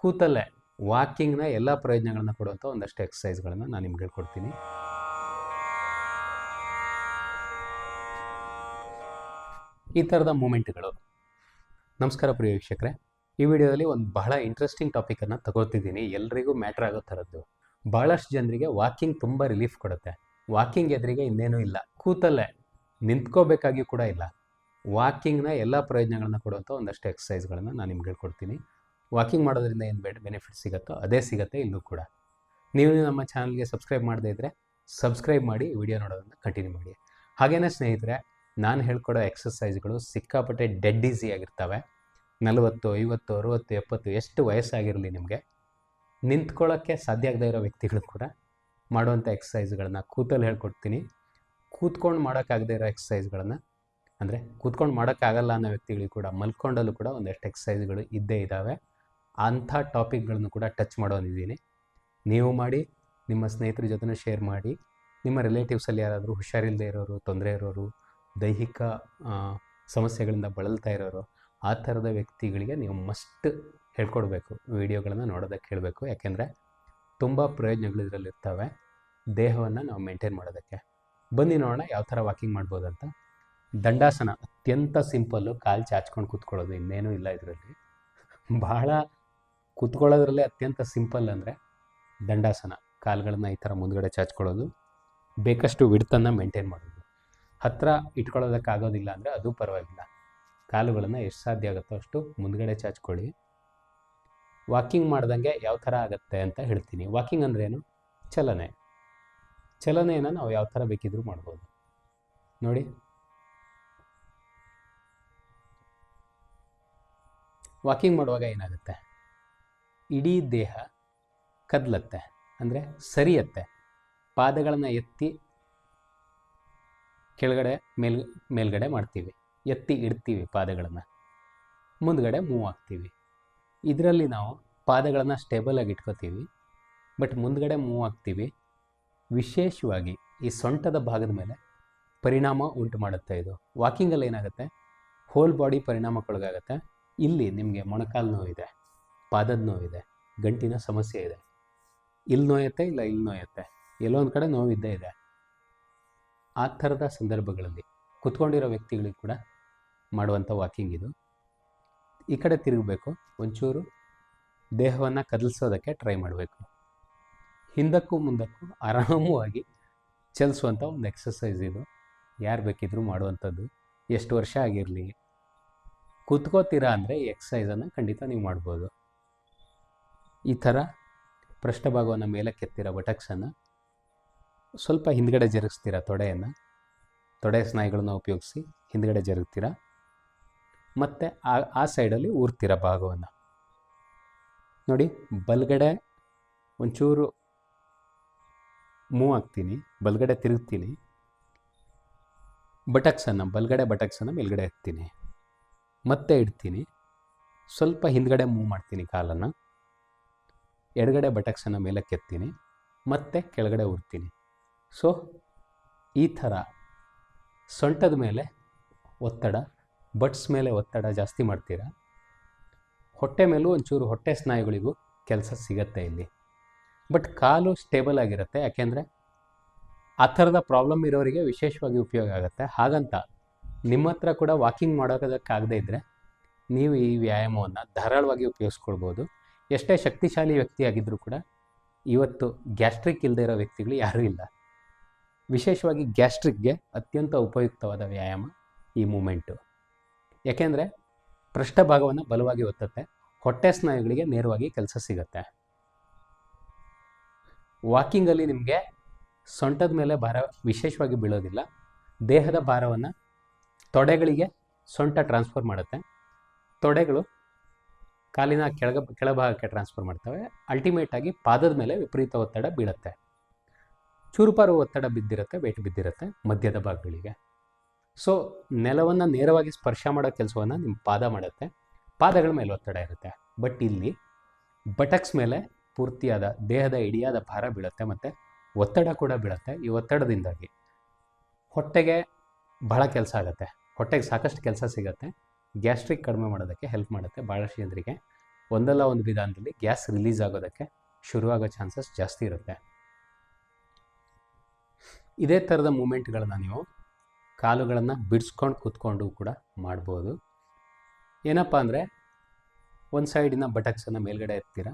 ಕೂತಲ್ಲೇ ವಾಕಿಂಗ್ನ ಎಲ್ಲ ಪ್ರಯೋಜನಗಳನ್ನ ಕೊಡುವಂಥ ಒಂದಷ್ಟು ಎಕ್ಸಸೈಸ್ಗಳನ್ನು ನಾನು ನಿಮ್ಗೆ ಹೇಳ್ಕೊಡ್ತೀನಿ. ಈ ಥರದ ಮೂಮೆಂಟ್ಗಳು. ನಮಸ್ಕಾರ ಪ್ರಿಯ ವೀಕ್ಷಕರೇ. ಈ ವಿಡಿಯೋದಲ್ಲಿ ಒಂದು ಬಹಳ ಇಂಟ್ರೆಸ್ಟಿಂಗ್ ಟಾಪಿಕನ್ನು ತಗೋತಿದ್ದೀನಿ ಎಲ್ರಿಗೂ ಮ್ಯಾಟ್ರ್ ಆಗೋ ಥರದ್ದು ಭಾಳಷ್ಟು ಜನರಿಗೆ ವಾಕಿಂಗ್ ತುಂಬ ರಿಲೀಫ್ ಕೊಡುತ್ತೆ. ವಾಕಿಂಗ್ ಎದುರಿಗೆ ಇನ್ನೇನೂ ಇಲ್ಲ. ಕೂತಲ್ಲೇ ನಿಂತ್ಕೋಬೇಕಾಗಿ ಕೂಡ ಇಲ್ಲ. ವಾಕಿಂಗ್ನ ಎಲ್ಲ ಪ್ರಯೋಜನಗಳನ್ನ ಕೊಡುವಂಥ ಒಂದಷ್ಟು ಎಕ್ಸಸೈಸ್ಗಳನ್ನು ನಾನು ನಿಮ್ಗೆ ಹೇಳ್ಕೊಡ್ತೀನಿ. ವಾಕಿಂಗ್ ಮಾಡೋದ್ರಿಂದ ಏನು ಬೆಡ್ ಬೆನಿಫಿಟ್ ಸಿಗುತ್ತೋ ಅದೇ ಸಿಗುತ್ತೆ ಇಲ್ಲೂ ಕೂಡ. ನೀವು ನಮ್ಮ ಚಾನಲ್ಗೆ ಸಬ್ಸ್ಕ್ರೈಬ್ ಮಾಡದೇ ಇದ್ದರೆ ಸಬ್ಸ್ಕ್ರೈಬ್ ಮಾಡಿ ವಿಡಿಯೋ ನೋಡೋದನ್ನು ಕಂಟಿನ್ಯೂ ಮಾಡಿ. ಹಾಗೇನೇ ಸ್ನೇಹಿತರೆ, ನಾನು ಹೇಳ್ಕೊಡೋ ಎಕ್ಸಸೈಸ್ಗಳು ಸಿಕ್ಕಾಪಟ್ಟೆ ಡೆಡ್ ಆಗಿರ್ತವೆ. ನಲವತ್ತು, ಐವತ್ತು, ಅರುವತ್ತು, ಎಪ್ಪತ್ತು ಎಷ್ಟು ವಯಸ್ಸಾಗಿರಲಿ ನಿಮಗೆ, ನಿಂತ್ಕೊಳ್ಳೋಕ್ಕೆ ಸಾಧ್ಯ ಆಗದೇ ಇರೋ ವ್ಯಕ್ತಿಗಳು ಕೂಡ ಮಾಡುವಂಥ ಎಕ್ಸಸೈಸ್ಗಳನ್ನ ಕೂತಲ್ಲಿ ಹೇಳ್ಕೊಡ್ತೀನಿ. ಕೂತ್ಕೊಂಡು ಮಾಡೋಕ್ಕಾಗದೇ ಇರೋ ಎಕ್ಸಸೈಸ್ಗಳನ್ನು ಅಂದರೆ ಕೂತ್ಕೊಂಡು ಮಾಡೋಕ್ಕಾಗಲ್ಲ ಅನ್ನೋ ವ್ಯಕ್ತಿಗಳಿಗೆ ಕೂಡ ಮಲ್ಕೊಂಡಲ್ಲೂ ಕೂಡ ಒಂದಷ್ಟು ಎಕ್ಸಸೈಸ್ಗಳು ಇದ್ದೇ ಇದ್ದಾವೆ ಅಂಥ ಟಾಪಿಕ್ಗಳನ್ನು ಕೂಡ ಟಚ್ ಮಾಡೋನಿದ್ದೀನಿ ನೀವು ಮಾಡಿ, ನಿಮ್ಮ ಸ್ನೇಹಿತರ ಜೊತೆ ಶೇರ್ ಮಾಡಿ, ನಿಮ್ಮ ರಿಲೇಟಿವ್ಸಲ್ಲಿ ಯಾರಾದರೂ ಹುಷಾರಿಲ್ಲದೆ ಇರೋರು, ತೊಂದರೆ ಇರೋರು, ದೈಹಿಕ ಸಮಸ್ಯೆಗಳಿಂದ ಬಳಲ್ತಾ ಇರೋರು, ಆ ಥರದ ವ್ಯಕ್ತಿಗಳಿಗೆ ನೀವು ಮಸ್ಟ್ ಹೇಳ್ಕೊಡ್ಬೇಕು. ವಿಡಿಯೋಗಳನ್ನು ನೋಡೋದಕ್ಕೆ ಹೇಳಬೇಕು. ಯಾಕೆಂದರೆ ತುಂಬ ಪ್ರಯೋಜನಗಳು ಇದರಲ್ಲಿ ಇರ್ತವೆ. ದೇಹವನ್ನು ನಾವು ಮೇಂಟೈನ್ ಮಾಡೋದಕ್ಕೆ. ಬನ್ನಿ ನೋಡೋಣ ಯಾವ ಥರ ವಾಕಿಂಗ್ ಮಾಡ್ಬೋದಂತ. ದಂಡಾಸನ ಅತ್ಯಂತ ಸಿಂಪಲ್ಲು ಕಾಲು ಚಾಚ್ಕೊಂಡು ಕೂತ್ಕೊಳ್ಳೋದು ಇನ್ನೇನೂ ಇಲ್ಲ ಇದರಲ್ಲಿ. ಬಹಳ ಕೂತ್ಕೊಳ್ಳೋದ್ರಲ್ಲೇ ಅತ್ಯಂತ ಸಿಂಪಲ್ ಅಂದರೆ ದಂಡಾಸನ. ಕಾಲುಗಳನ್ನ ಈ ಥರ ಮುಂದ್ಗಡೆ ಚಾಚ್ಕೊಳ್ಳೋದು. ಬೇಕಷ್ಟು ವಿಡ್ತನ್ನು ಮೇಂಟೈನ್ ಮಾಡೋದು. ಹತ್ತಿರ ಇಟ್ಕೊಳ್ಳೋದಕ್ಕಾಗೋದಿಲ್ಲ ಅಂದರೆ ಅದು ಪರವಾಗಿಲ್ಲ. ಕಾಲುಗಳನ್ನು ಎಷ್ಟು ಸಾಧ್ಯ ಆಗುತ್ತೋ ಅಷ್ಟು ಮುಂದ್ಗಡೆ ಚಾಚ್ಕೊಳ್ಳಿ. ವಾಕಿಂಗ್ ಮಾಡ್ದಂಗೆ ಯಾವ ಥರ ಆಗುತ್ತೆ ಅಂತ ಹೇಳ್ತೀನಿ. ವಾಕಿಂಗ್ ಅಂದ್ರೆ ಏನು? ಚಲನೆ. ಚಲನೆಯನ್ನು ನಾವು ಯಾವ ಥರ ಬೇಕಿದ್ರೂ ಮಾಡ್ಬೋದು. ನೋಡಿ. ವಾಕಿಂಗ್ ಮಾಡುವಾಗ ಏನಾಗುತ್ತೆ? ಇಡೀ ದೇಹ ಕದಲತ್ತೆ, ಅಂದರೆ ಸರಿಯತ್ತೆ. ಪಾದಗಳನ್ನು ಎತ್ತಿ ಕೆಳಗಡೆ ಮೇಲ್, ಮೇಲ್ಗಡೆ ಮಾಡ್ತೀವಿ. ಎತ್ತಿ ಇಡ್ತೀವಿ ಪಾದಗಳನ್ನು. ಮುಂದ್ಗಡೆ ಮೂವ್ ಆಗ್ತೀವಿ. ಇದರಲ್ಲಿ ನಾವು ಪಾದಗಳನ್ನು ಸ್ಟೇಬಲ್ ಆಗಿ ಇಟ್ಕೋತೀವಿ. ಬಟ್ ಮುಂದ್ಗಡೆ ಮೂವ್ ಆಗ್ತೀವಿ. ವಿಶೇಷವಾಗಿ ಈ ಸೊಂಟದ ಭಾಗದ ಮೇಲೆ ಪರಿಣಾಮ ಉಂಟು ಮಾಡುತ್ತೆ ಇದು. ವಾಕಿಂಗಲ್ಲಿ ಏನಾಗುತ್ತೆ? ಹೋಲ್ ಬಾಡಿ ಪರಿಣಾಮಕ್ಕೊಳಗಾಗತ್ತೆ. ಇಲ್ಲಿ ನಿಮಗೆ ಮೊಣಕಾಲು ನೋವಿದೆ ಪಾದದ ನೋವಿದೆ ಗಂಟಿನ ಸಮಸ್ಯೆ ಇದೆ. ಇಲ್ಲಿ ನೋಯುತ್ತೆ ಇಲ್ಲ ಇಲ್ಲಿ ನೋಯುತ್ತೆ? ಎಲ್ಲೋ ಒಂದು ಕಡೆ ನೋವಿದ್ದೇ ಇದೆ. ಆ ಥರದ ಸಂದರ್ಭಗಳಲ್ಲಿ ಕುತ್ಕೊಂಡಿರೋ ವ್ಯಕ್ತಿಗಳಿಗೆ ಕೂಡ ಮಾಡುವಂಥ ವಾಕಿಂಗ್ ಇದು. ಈ ಕಡೆ ತಿರುಗಬೇಕು, ಒಂಚೂರು ದೇಹವನ್ನು ಕದಲಿಸೋದಕ್ಕೆ ಟ್ರೈ ಮಾಡಬೇಕು. ಹಿಂದಕ್ಕೂ ಮುಂದಕ್ಕೂ ಆರಾಮವಾಗಿ ಚಲಿಸುವಂಥ ಒಂದು ಎಕ್ಸಸೈಸ್ ಇದು. ಯಾರು ಬೇಕಿದ್ರೂ ಮಾಡುವಂಥದ್ದು. ಎಷ್ಟು ವರ್ಷ ಆಗಿರಲಿ. ಕೂತ್ಕೋತೀರಾ ಅಂದರೆ ಎಕ್ಸಸೈಸನ್ನು ಖಂಡಿತ ನೀವು ಮಾಡ್ಬೋದು. ಈ ಥರ ಪೃಷ್ಠಭಾಗವನ್ನು ಮೇಲೆ ಕೆತ್ತಿರೋ ಬಟಕ್ಸನ್ನು ಸ್ವಲ್ಪ ಹಿಂದ್ಗಡೆ ಜರುಗಿಸ್ತೀರಾ ತೊಡೆಯನ್ನು? ತೊಡೆ ಸ್ನಾಯುಗಳನ್ನ ಉಪಯೋಗಿಸಿ ಹಿಂದ್ಗಡೆ ಜರುಗ್ತೀರ? ಮತ್ತು ಆ ಆ ಸೈಡಲ್ಲಿ ಊರ್ತೀರ ಭಾಗವನ್ನು? ನೋಡಿ, ಬಲಗಡೆ ಒಂಚೂರು ಮೂವ್ ಆಗ್ತೀನಿ, ಬಲಗಡೆ ತಿರುಗ್ತೀನಿ. ಬಟಕ್ಸನ್ನು, ಬಲಗಡೆ ಬಟಕ್ಸನ್ನು ಮೇಲ್ಗಡೆ ಎತ್ತೀನಿ. ಮತ್ತೆ ಇಡ್ತೀನಿ. ಸ್ವಲ್ಪ ಹಿಂದ್ಗಡೆ ಮೂವ್ ಮಾಡ್ತೀನಿ ಕಾಲನ್ನು. ಎಡಗಡೆ ಬಟಕ್ಸನ್ನು ಮೇಲೆ ಕೆತ್ತೀನಿ, ಮತ್ತೆ ಕೆಳಗಡೆ ಉರ್ತೀನಿ. ಸೊ ಈ ಥರ ಸೊಂಟದ ಮೇಲೆ ಒತ್ತಡ, ಬಟ್ಸ್ ಮೇಲೆ ಒತ್ತಡ ಜಾಸ್ತಿ ಮಾಡ್ತೀರಾ? ಹೊಟ್ಟೆ ಮೇಲೂ ಒಂಚೂರು ಹೊಟ್ಟೆ ಸ್ನಾಯುಗಳಿಗೂ ಕೆಲಸ ಸಿಗತ್ತೆ ಇಲ್ಲಿ. ಬಟ್ ಕಾಲು ಸ್ಟೇಬಲ್ ಆಗಿರುತ್ತೆ, ಯಾಕೆಂದರೆ ಆ ಥರದ ಪ್ರಾಬ್ಲಮ್ ಇರೋರಿಗೆ ವಿಶೇಷವಾಗಿ ಉಪಯೋಗ ಆಗುತ್ತೆ. ಹಾಗಂತ ನಿಮ್ಮ ಹತ್ರ ಕೂಡ ವಾಕಿಂಗ್ ಮಾಡೋದಕ್ಕಾಗದೇ ಇದ್ದರೆ ನೀವು ಈ ವ್ಯಾಯಾಮವನ್ನು ಧಾರಾಳವಾಗಿ ಉಪಯೋಗಿಸ್ಕೊಳ್ಬೋದು. ಎಷ್ಟೇ ಶಕ್ತಿಶಾಲಿ ವ್ಯಕ್ತಿಯಾಗಿದ್ದರೂ ಕೂಡ ಇವತ್ತು ಗ್ಯಾಸ್ಟ್ರಿಕ್ ಇಲ್ಲದೆ ಇರೋ ವ್ಯಕ್ತಿಗಳು ಯಾರೂ ಇಲ್ಲ. ವಿಶೇಷವಾಗಿ ಗ್ಯಾಸ್ಟ್ರಿಕ್ಗೆ ಅತ್ಯಂತ ಉಪಯುಕ್ತವಾದ ವ್ಯಾಯಾಮ ಈ ಮೂಮೆಂಟು. ಯಾಕೆಂದರೆ ಪೃಷ್ಠಭಾಗವನ್ನು ಬಲವಾಗಿ ಒತ್ತುತ್ತೆ, ಹೊಟ್ಟೆ ಸ್ನಾಯುಗಳಿಗೆ ನೇರವಾಗಿ ಕೆಲಸ ಸಿಗುತ್ತೆ. ವಾಕಿಂಗಲ್ಲಿ ನಿಮಗೆ ಸೊಂಟದ ಮೇಲೆ ಭಾರ ವಿಶೇಷವಾಗಿ ಬೀಳೋದಿಲ್ಲ, ದೇಹದ ಭಾರವನ್ನು ತೊಡೆಗಳಿಗೆ ಸೊಂಟ ಟ್ರಾನ್ಸ್ಫರ್ ಮಾಡುತ್ತೆ. ತೊಡೆಗಳು ಕಾಲಿನ ಕೆಳಗ, ಕೆಳಭಾಗಕ್ಕೆ ಟ್ರಾನ್ಸ್ಫರ್ ಮಾಡ್ತವೆ. ಅಲ್ಟಿಮೇಟ್ ಆಗಿ ಪಾದದ ಮೇಲೆ ವಿಪರೀತ ಒತ್ತಡ ಬೀಳುತ್ತೆ. ಚೂರುಪಾರು ಒತ್ತಡ ಬಿದ್ದಿರುತ್ತೆ ವೇಟ್ ಬಿದ್ದಿರುತ್ತೆ ಮಧ್ಯದ ಭಾಗಗಳಿಗೆ. ಸೊ ನೆಲವನ್ನು ನೇರವಾಗಿ ಸ್ಪರ್ಶ ಮಾಡೋ ಕೆಲಸವನ್ನು ನಿಮ್ಮ ಪಾದ ಮಾಡುತ್ತೆ. ಪಾದಗಳ ಮೇಲೆ ಒತ್ತಡ ಇರುತ್ತೆ. ಬಟ್ ಇಲ್ಲಿ ಬಟಕ್ಸ್ ಮೇಲೆ ಪೂರ್ತಿಯಾದ ದೇಹದ ಇಡಿಯಾದ ಭಾರ ಬೀಳುತ್ತೆ ಮತ್ತು ಒತ್ತಡ ಕೂಡ ಬೀಳುತ್ತೆ ಈ ಒತ್ತಡದಿಂದಾಗಿ. ಹೊಟ್ಟೆಗೆ ಬಹಳ ಕೆಲಸ ಆಗುತ್ತೆ. ಹೊಟ್ಟೆಗೆ ಸಾಕಷ್ಟು ಕೆಲಸ ಸಿಗುತ್ತೆ. ಗ್ಯಾಸ್ಟ್ರಿಕ್ ಕಡಿಮೆ ಮಾಡೋದಕ್ಕೆ ಹೆಲ್ಪ್ ಮಾಡುತ್ತೆ ಭಾಳಷ್ಟು ಜನರಿಗೆ. ಒಂದಲ್ಲ ಒಂದು ವಿಧಾನದಲ್ಲಿ ಗ್ಯಾಸ್ ರಿಲೀಸ್ ಆಗೋದಕ್ಕೆ ಶುರುವಾಗೋ ಚಾನ್ಸಸ್ ಜಾಸ್ತಿ ಇರುತ್ತೆ. ಇದೇ ಥರದ ಮೂಮೆಂಟ್ಗಳನ್ನ ನೀವು ಕಾಲುಗಳನ್ನು ಬಿಡಿಸ್ಕೊಂಡು ಕೂತ್ಕೊಂಡು ಕೂಡ ಮಾಡ್ಬೋದು. ಏನಪ್ಪ ಅಂದರೆ ಒಂದು ಸೈಡಿನ ಬಟಕ್ಸನ್ನು ಮೇಲ್ಗಡೆ ಎತ್ತೀರಾ?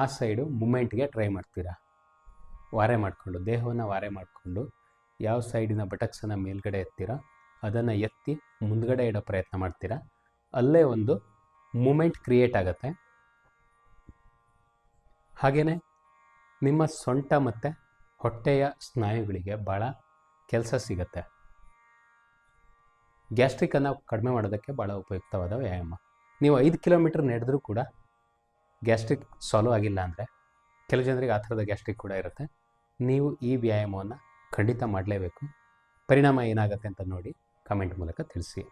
ಆ ಸೈಡು ಮೂಮೆಂಟ್ಗೆ ಟ್ರೈ ಮಾಡ್ತೀರಾ? ವಾರೆ ಮಾಡಿಕೊಂಡು, ದೇಹವನ್ನು ವಾರೆ ಮಾಡಿಕೊಂಡು ಯಾವ ಸೈಡಿನ ಬಟಕ್ಸನ್ನು ಮೇಲ್ಗಡೆ ಎತ್ತೀರಾ? ಅದನ್ನು ಎತ್ತಿ ಮುಂದ್ಗಡೆ ಇಡೋ ಪ್ರಯತ್ನ ಮಾಡ್ತೀರಾ? ಅಲ್ಲೇ ಒಂದು ಮೂಮೆಂಟ್ ಕ್ರಿಯೇಟ್ ಆಗುತ್ತೆ. ಹಾಗೆಯೇ ನಿಮ್ಮ ಸೊಂಟ ಮತ್ತು ಹೊಟ್ಟೆಯ ಸ್ನಾಯುಗಳಿಗೆ ಭಾಳ ಕೆಲಸ ಸಿಗುತ್ತೆ. ಗ್ಯಾಸ್ಟ್ರಿಕನ್ನು ಕಡಿಮೆ ಮಾಡೋದಕ್ಕೆ ಭಾಳ ಉಪಯುಕ್ತವಾದ ವ್ಯಾಯಾಮ. ನೀವು ಐದು ಕಿಲೋಮೀಟ್ರ್ ನಡೆದರೂ ಕೂಡ ಗ್ಯಾಸ್ಟ್ರಿಕ್ ಸಾಲ್ವ್ ಆಗಿಲ್ಲ ಅಂದರೆ ಕೆಲವು ಜನರಿಗೆ ಆ ಥರದ ಗ್ಯಾಸ್ಟ್ರಿಕ್ ಕೂಡ ಇರುತ್ತೆ. ನೀವು ಈ ವ್ಯಾಯಾಮವನ್ನು ಖಂಡಿತ ಮಾಡಲೇಬೇಕು. ಪರಿಣಾಮ ಏನಾಗುತ್ತೆ ಅಂತ ನೋಡಿ. ಕಮೆಂಟ್ ಮೂಲಕ ತಿಳಿಸಿ.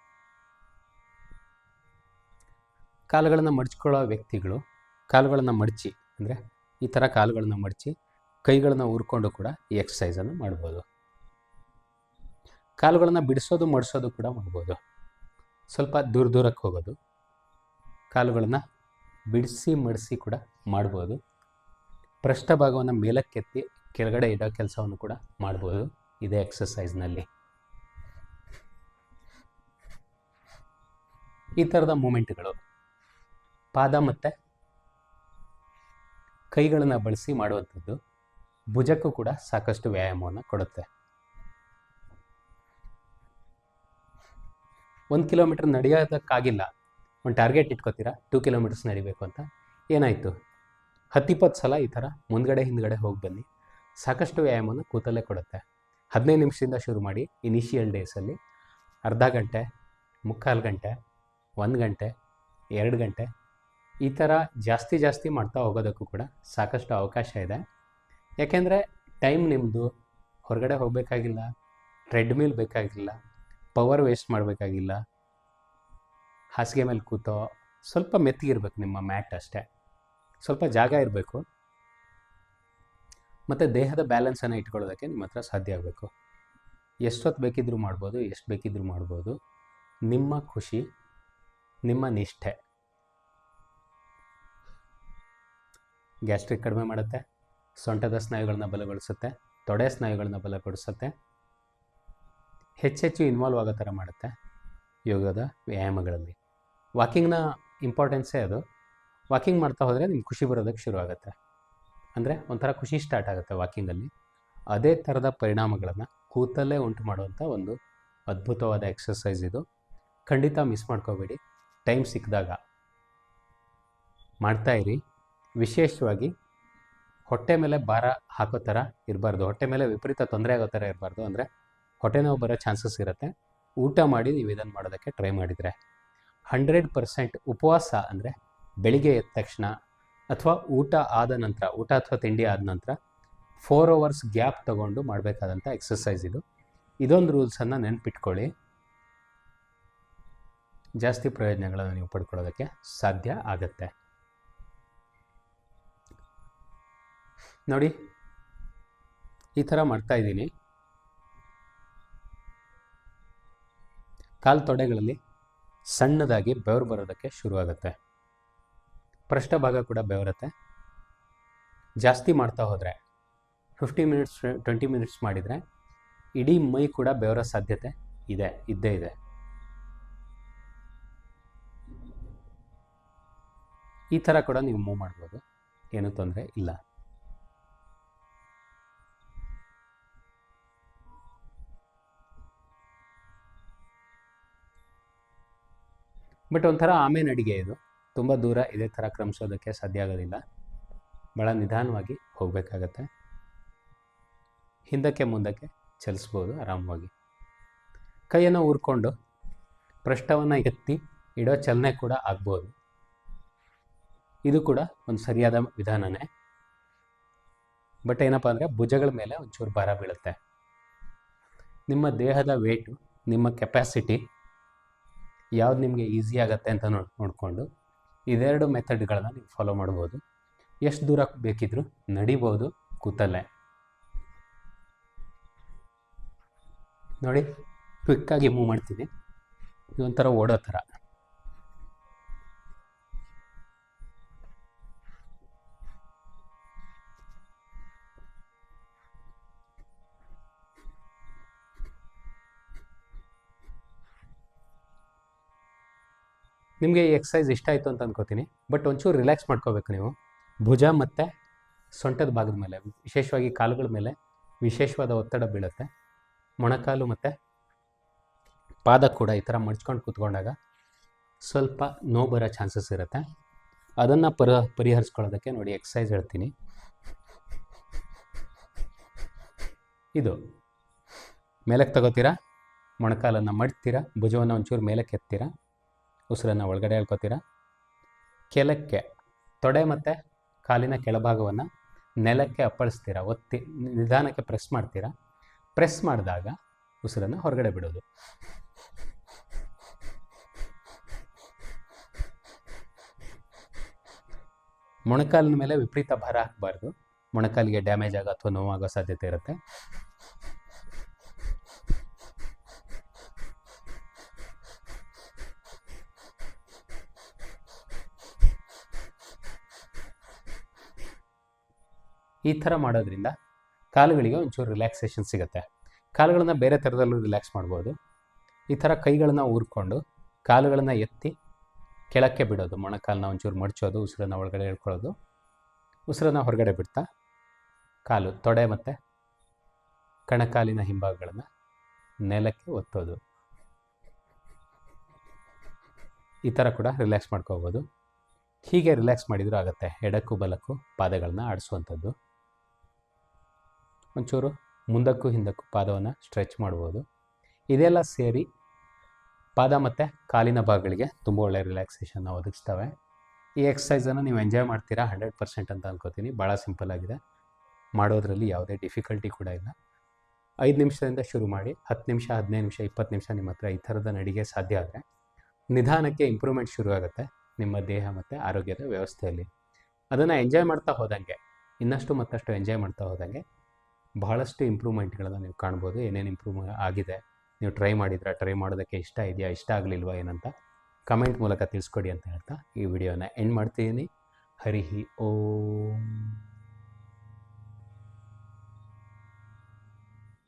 ಕಾಲುಗಳನ್ನು ಮಡಚ್ಕೊಳ್ಳೋ ವ್ಯಕ್ತಿಗಳು, ಕಾಲುಗಳನ್ನು ಮಡಚಿ, ಅಂದರೆ ಈ ಥರ ಕಾಲುಗಳನ್ನು ಮಡಚಿ ಕೈಗಳನ್ನು ಉರ್ಕೊಂಡು ಕೂಡ ಈ ಎಕ್ಸಸೈಸನ್ನು ಮಾಡ್ಬೋದು. ಕಾಲುಗಳನ್ನು ಬಿಡಿಸೋದು, ಮಡಿಸೋದು ಕೂಡ ಮಾಡ್ಬೋದು. ಸ್ವಲ್ಪ ದೂರ ದೂರಕ್ಕೆ ಹೋಗೋದು. ಕಾಲುಗಳನ್ನು ಬಿಡಿಸಿ, ಮಡಿಸಿ ಕೂಡ ಮಾಡ್ಬೋದು. ಪೃಷ್ಠ ಭಾಗವನ್ನು ಮೇಲಕ್ಕೆತ್ತಿ ಕೆಳಗಡೆ ಇಡೋ ಕೆಲಸವನ್ನು ಕೂಡ ಮಾಡ್ಬೋದು. ಇದೇ ಎಕ್ಸಸೈಸ್ನಲ್ಲಿ ಈ ಥರದ ಮೂಮೆಂಟ್ಗಳು. ಪಾದ ಮತ್ತು ಕೈಗಳನ್ನು ಬಳಸಿ ಮಾಡುವಂಥದ್ದು ಭುಜಕ್ಕೂ ಕೂಡ ಸಾಕಷ್ಟು ವ್ಯಾಯಾಮವನ್ನು ಕೊಡುತ್ತೆ. ಒಂದು ಕಿಲೋಮೀಟರ್ ನಡೆಯೋದಕ್ಕಾಗಿಲ್ಲ. ಒಂದು ಟಾರ್ಗೆಟ್ ಇಟ್ಕೋತೀರಾ? ಟೂ ಕಿಲೋಮೀಟರ್ಸ್ ನಡಿಬೇಕು ಅಂತ. ಏನಾಯಿತು? ಹತ್ತಿಪ್ಪತ್ತು ಸಲ ಈ ಥರ ಮುಂದ್ಗಡೆ ಹಿಂದ್ಗಡೆ ಹೋಗಿ ಬನ್ನಿ. ಸಾಕಷ್ಟು ವ್ಯಾಯಾಮವನ್ನು ಕೂತಲ್ಲೇ ಕೊಡುತ್ತೆ. ಹದಿನೈದು ನಿಮಿಷದಿಂದ ಶುರು ಮಾಡಿ ಇನಿಷಿಯಲ್ ಡೇಸಲ್ಲಿ ಅರ್ಧ ಗಂಟೆ, ಮುಕ್ಕಾಲು ಗಂಟೆ ಒಂದು ಗಂಟೆ, ಎರಡು ಗಂಟೆ, ಈ ಥರ ಜಾಸ್ತಿ ಜಾಸ್ತಿ ಮಾಡ್ತಾ ಹೋಗೋದಕ್ಕೂ ಕೂಡ ಸಾಕಷ್ಟು ಅವಕಾಶ ಇದೆ. ಯಾಕೆಂದರೆ ಟೈಮ್ ನಿಮ್ಮದು ಹೊರಗಡೆ ಹೋಗಬೇಕಾಗಿಲ್ಲ, ಟ್ರೆಡ್ಮಿಲ್ ಬೇಕಾಗಿಲ್ಲ, ಪವರ್ ವೇಸ್ಟ್ ಮಾಡಬೇಕಾಗಿಲ್ಲ, ಹಾಸಿಗೆ ಮೇಲೆ ಕೂತೋ, ಸ್ವಲ್ಪ ಮೆತ್ತಿಗಿರ್ಬೇಕು ನಿಮ್ಮ ಮ್ಯಾಟ್ ಅಷ್ಟೇ. ಸ್ವಲ್ಪ ಜಾಗ ಇರಬೇಕು. ಮತ್ತು ದೇಹದ ಬ್ಯಾಲೆನ್ಸನ್ನು ಇಟ್ಕೊಳ್ಳೋದಕ್ಕೆ ನಿಮ್ಮ ಹತ್ರ ಸಾಧ್ಯ ಆಗಬೇಕು. ಎಷ್ಟೊತ್ತು ಬೇಕಿದ್ದರೂ ಮಾಡ್ಬೋದು, ಎಷ್ಟು ಬೇಕಿದ್ದರೂ ಮಾಡ್ಬೋದು. ನಿಮ್ಮ ಖುಷಿ ನಿಮ್ಮ ನಿಷ್ಠೆ. ಗ್ಯಾಸ್ಟ್ರಿಕ್ ಕಡಿಮೆ ಮಾಡುತ್ತೆ, ಸೊಂಟದ ಸ್ನಾಯುಗಳನ್ನ ಬಲಗೊಳಿಸುತ್ತೆ, ತೊಡೆ ಸ್ನಾಯುಗಳನ್ನ ಬಲಗೊಳಿಸುತ್ತೆ ಹೆಚ್ಚೆಚ್ಚು ಇನ್ವಾಲ್ವ್ ಆಗೋ ಥರ ಮಾಡುತ್ತೆ ಯೋಗದ ವ್ಯಾಯಾಮಗಳಲ್ಲಿ. ವಾಕಿಂಗ್ನ ಇಂಪಾರ್ಟೆನ್ಸೇ ಅದು. ವಾಕಿಂಗ್ ಮಾಡ್ತಾ ಹೋದರೆ ನಿಮ್ಗೆ ಖುಷಿ ಬರೋದಕ್ಕೆ ಶುರು ಆಗುತ್ತೆ. ಅಂದರೆ ಒಂಥರ ಖುಷಿ ಸ್ಟಾರ್ಟ್ ಆಗುತ್ತೆ ವಾಕಿಂಗಲ್ಲಿ. ಅದೇ ಥರದ ಪರಿಣಾಮಗಳನ್ನು ಕೂತಲ್ಲೇ ಉಂಟು ಮಾಡುವಂಥ ಒಂದು ಅದ್ಭುತವಾದ ಎಕ್ಸಸೈಸ್ ಇದು. ಖಂಡಿತ ಮಿಸ್ ಮಾಡ್ಕೋಬೇಡಿ. ಟೈಮ್ ಸಿಕ್ಕಿದಾಗ ಮಾಡ್ತಾಯಿರಿ ವಿಶೇಷವಾಗಿ ಹೊಟ್ಟೆ ಮೇಲೆ ಭಾರ ಹಾಕೋ ಥರ ಇರಬಾರ್ದು. ಹೊಟ್ಟೆ ಮೇಲೆ ವಿಪರೀತ ತೊಂದರೆ ಆಗೋ ಥರ ಇರಬಾರ್ದು. ಅಂದರೆ ಹೊಟ್ಟೆ ನೋವು ಬರೋ ಚಾನ್ಸಸ್ ಇರುತ್ತೆ. ಊಟ ಮಾಡಿ ನೀವು ಇದನ್ನು ಮಾಡೋದಕ್ಕೆ ಟ್ರೈ ಮಾಡಿದರೆ ಹಂಡ್ರೆಡ್ ಪರ್ಸೆಂಟ್ ಉಪವಾಸ ಅಂದರೆ ಬೆಳಿಗ್ಗೆ ಎದ್ದ ತಕ್ಷಣ ಅಥವಾ ಊಟ ಆದ ನಂತರ, ಊಟ ಅಥವಾ ತಿಂಡಿ ಆದ ನಂತರ ಫೋರ್ ಅವರ್ಸ್ ಗ್ಯಾಪ್ ತಗೊಂಡು ಮಾಡಬೇಕಾದಂಥ ಎಕ್ಸಸೈಸ್ ಇದು. ಇದೊಂದು ರೂಲ್ಸನ್ನು ನೆನ್ಪಿಟ್ಕೊಳ್ಳಿ. ಜಾಸ್ತಿ ಪ್ರಯೋಜನಗಳನ್ನು ನೀವು ಪಡ್ಕೊಳ್ಳೋದಕ್ಕೆ ಸಾಧ್ಯ ಆಗತ್ತೆ. ನೋಡಿ, ಈ ಥರ ಮಾಡ್ತಾ ಇದ್ದೀನಿ. ಕಾಲು ತೊಡೆಗಳಲ್ಲಿ ಸಣ್ಣದಾಗಿ ಬೆವರು ಬರೋದಕ್ಕೆ ಶುರುವಾಗುತ್ತೆ. ಪೃಷ್ಠಭಾಗ ಕೂಡ ಬೆವರುತ್ತೆ. ಜಾಸ್ತಿ ಮಾಡ್ತಾ ಹೋದರೆ ಫಿಫ್ಟಿ ಮಿನಿಟ್ಸ್ ಟ್ವೆಂಟಿ ಮಿನಿಟ್ಸ್ ಮಾಡಿದರೆ, ಇಡೀ ಮೈ ಕೂಡ ಬೆವರೋ ಸಾಧ್ಯತೆ ಇದೆ, ಇದ್ದೇ ಇದೆ. ಈ ಥರ ಕೂಡ ನೀವು ಮೂವ್ ಮಾಡ್ಬೋದು. ಏನೂ ತೊಂದರೆ ಇಲ್ಲ. ಬಟ್ ಒಂಥರ ಆಮೇಲೆ ಅಡಿಗೆ ಇದು. ತುಂಬ ದೂರ ಇದೇ ಥರ ಕ್ರಮಿಸೋದಕ್ಕೆ ಸಾಧ್ಯ ಆಗೋದಿಲ್ಲ. ಭಾಳ ನಿಧಾನವಾಗಿ ಹೋಗಬೇಕಾಗತ್ತೆ. ಹಿಂದಕ್ಕೆ ಮುಂದಕ್ಕೆ ಚಲಿಸ್ಬೋದು ಆರಾಮವಾಗಿ. ಕೈಯನ್ನು ಊರ್ಕೊಂಡು ಪೃಷ್ಠವನ್ನು ಎತ್ತಿ ಇಡೋ ಚಲನೆ ಕೂಡ ಆಗ್ಬೋದು. ಇದು ಕೂಡ ಒಂದು ಸರಿಯಾದ ವಿಧಾನನೇ. ಬಟ್ ಏನಪ್ಪ ಅಂದರೆ ಭುಜಗಳ ಮೇಲೆ ಒಂಚೂರು ಭಾರ ಬೀಳುತ್ತೆ. ನಿಮ್ಮ ದೇಹದ ವೇಟು ನಿಮ್ಮ ಕೆಪ್ಯಾಸಿಟಿ ಯಾವ್ದು ನಿಮಗೆ ಈಸಿ ಆಗುತ್ತೆ ಅಂತ ನೋಡ್, ನೋಡಿಕೊಂಡು ಇದೆರಡು ಮೆಥಡ್ಗಳನ್ನ ನೀವು ಫಾಲೋ ಮಾಡ್ಬೋದು. ಎಷ್ಟು ದೂರ ಬೇಕಿದ್ರು ನಡಿಬೋದು ಕೂತಲ್ಲೇ. ನೋಡಿ ಕ್ವಿಕ್ಕಾಗಿ ಮೂವ್ ಮಾಡ್ತೀನಿ. ಇದೊಂಥರ ಓಡೋ ಥರ. ನಿಮಗೆ ಈ ಎಕ್ಸಸೈಸ್ ಇಷ್ಟ ಆಯಿತು ಅಂತ ಅಂದ್ಕೋತೀನಿ ಬಟ್ ಒಂಚೂರು ರಿಲ್ಯಾಕ್ಸ್ ಮಾಡ್ಕೋಬೇಕು ನೀವು. ಭುಜ ಮತ್ತು ಸೊಂಟದ ಭಾಗದ ಮೇಲೆ, ವಿಶೇಷವಾಗಿ ಕಾಲುಗಳ ಮೇಲೆ ವಿಶೇಷವಾದ ಒತ್ತಡ ಬೀಳುತ್ತೆ. ಮೊಣಕಾಲು ಮತ್ತು ಪಾದ ಕೂಡ ಈ ಥರ ಮಡ್ಚ್ಕೊಂಡು ಕೂತ್ಕೊಂಡಾಗ ಸ್ವಲ್ಪ ನೋವು ಬರೋ ಚಾನ್ಸಸ್ ಇರುತ್ತೆ. ಅದನ್ನು ಪರ, ಪರಿಹರಿಸ್ಕೊಳ್ಳೋದಕ್ಕೆ ನೋಡಿ ಎಕ್ಸಸೈಸ್ ಹೇಳ್ತೀನಿ. ಇದು. ಮೇಲಕ್ಕೆ ತಗೋತೀರಾ? ಮೊಣಕಾಲನ್ನು ಮಡ್ತೀರಾ? ಭುಜವನ್ನು ಒಂಚೂರು ಮೇಲಕ್ಕೆ ಎತ್ತೀರಾ? ಉಸಿರನ್ನು ಒಳಗಡೆ ಹೇಳ್ಕೊತೀರಾ ಕೆಲಕ್ಕೆ ತೊಡೆ ಮತ್ತು ಕಾಲಿನ ಕೆಳಭಾಗವನ್ನು ನೆಲಕ್ಕೆ ಅಪ್ಪಳಿಸ್ತೀರಾ? ಒತ್ತಿ, ನಿಧಾನಕ್ಕೆ ಪ್ರೆಸ್ ಮಾಡ್ತೀರಾ? ಪ್ರೆಸ್ ಮಾಡಿದಾಗ ಉಸಿರನ್ನು ಹೊರಗಡೆ ಬಿಡೋದು. ಮೊಣಕಾಲಿನ ಮೇಲೆ ವಿಪರೀತ ಭಾರ ಹಾಕಬಾರ್ದು. ಮೊಣಕಾಲಿಗೆ ಡ್ಯಾಮೇಜ್ ಆಗೋ ಅಥವಾ ನೋವಾಗೋ ಸಾಧ್ಯತೆ ಇರುತ್ತೆ. ಈ ಥರ ಮಾಡೋದ್ರಿಂದ ಕಾಲುಗಳಿಗೆ ಒಂಚೂರು ರಿಲ್ಯಾಕ್ಸೇಷನ್ ಸಿಗುತ್ತೆ. ಕಾಲುಗಳನ್ನು ಬೇರೆ ಥರದಲ್ಲೂ ರಿಲ್ಯಾಕ್ಸ್ ಮಾಡ್ಬೋದು. ಈ ಥರ ಕೈಗಳನ್ನ ಊರ್ಕೊಂಡು ಕಾಲುಗಳನ್ನು ಎತ್ತಿ ಕೆಳಕ್ಕೆ ಬಿಡೋದು. ಮೊಣಕಾಲನ್ನ ಒಂಚೂರು ಮಡಚೋದು, ಉಸಿರನ್ನು ಒಳಗಡೆ ಹೇಳ್ಕೊಳ್ಳೋದು ಉಸಿರನ್ನು ಹೊರಗಡೆ ಬಿಡ್ತಾ ಕಾಲು ತೊಡೆ ಮತ್ತು ಕಣಕಾಲಿನ ಹಿಂಭಾಗಗಳನ್ನು ನೆಲಕ್ಕೆ ಒತ್ತೋದು. ಈ ಥರ ಕೂಡ ರಿಲ್ಯಾಕ್ಸ್ ಮಾಡ್ಕೋಬೋದು. ಹೀಗೆ ರಿಲ್ಯಾಕ್ಸ್ ಮಾಡಿದರೂ ಆಗುತ್ತೆ. ಎಡಕ್ಕೂ ಬಲಕ್ಕೂ ಪಾದಗಳನ್ನ ಆಡಿಸುವಂಥದ್ದು. ಒಂಚೂರು ಮುಂದಕ್ಕೂ ಹಿಂದಕ್ಕೂ ಪಾದವನ್ನು ಸ್ಟ್ರೆಚ್ ಮಾಡ್ಬೋದು. ಇದೆಲ್ಲ ಸೇರಿ ಪಾದ ಮತ್ತು ಕಾಲಿನ ಭಾಗಗಳಿಗೆ ತುಂಬ ಒಳ್ಳೆಯ ರಿಲ್ಯಾಕ್ಸೇಷನ್ನ ಒದಗಿಸ್ತವೆ. ಈ ಎಕ್ಸಸೈಸನ್ನು ನೀವು ಎಂಜಾಯ್ ಮಾಡ್ತೀರಾ ಹಂಡ್ರೆಡ್ ಪರ್ಸೆಂಟ್ ಅಂತ ಅನ್ಕೋತೀನಿ. ಭಾಳ ಸಿಂಪಲ್ ಆಗಿದೆ. ಮಾಡೋದರಲ್ಲಿ ಯಾವುದೇ ಡಿಫಿಕಲ್ಟಿ ಕೂಡ ಇಲ್ಲ. ಐದು ನಿಮಿಷದಿಂದ ಶುರು ಮಾಡಿ ಹತ್ತು ನಿಮಿಷ, ಹದಿನೈದು ನಿಮಿಷ, ಇಪ್ಪತ್ತು ನಿಮಿಷ ನಿಮ್ಮ ಹತ್ರ ಈ ಥರದ ನಡಿಗೆ ಸಾಧ್ಯ ಆದರೆ ನಿಧಾನಕ್ಕೆ ಇಂಪ್ರೂವ್ಮೆಂಟ್ ಶುರು ಆಗುತ್ತೆ ನಿಮ್ಮ ದೇಹ ಮತ್ತು ಆರೋಗ್ಯದ ವ್ಯವಸ್ಥೆಯಲ್ಲಿ. ಅದನ್ನು ಎಂಜಾಯ್ ಮಾಡ್ತಾ ಹೋದಂಗೆ, ಇನ್ನಷ್ಟು ಮತ್ತಷ್ಟು ಎಂಜಾಯ್ ಮಾಡ್ತಾ ಹೋದಂಗೆ ಬಹಳಷ್ಟು ಇಂಪ್ರೂವ್ಮೆಂಟ್ಗಳನ್ನು ನೀವು ಕಾಣ್ಬೋದು. ಏನೇನು ಇಂಪ್ರೂವ್ ಆಗಿದೆ. ನೀವು ಟ್ರೈ ಮಾಡಿದ್ರೆ? ಟ್ರೈ ಮಾಡೋದಕ್ಕೆ ಇಷ್ಟ ಇದೆಯಾ? ಇಷ್ಟ ಆಗಲಿಲ್ವಾ ಏನಂತ ಕಮೆಂಟ್ ಮೂಲಕ ತಿಳಿಸ್ಕೊಡಿ ಅಂತ ಹೇಳ್ತಾ ಈ ವಿಡಿಯೋನ ಎಂಡ್ ಮಾಡ್ತೀನಿ ಹರಿಹಿ ಓಂ.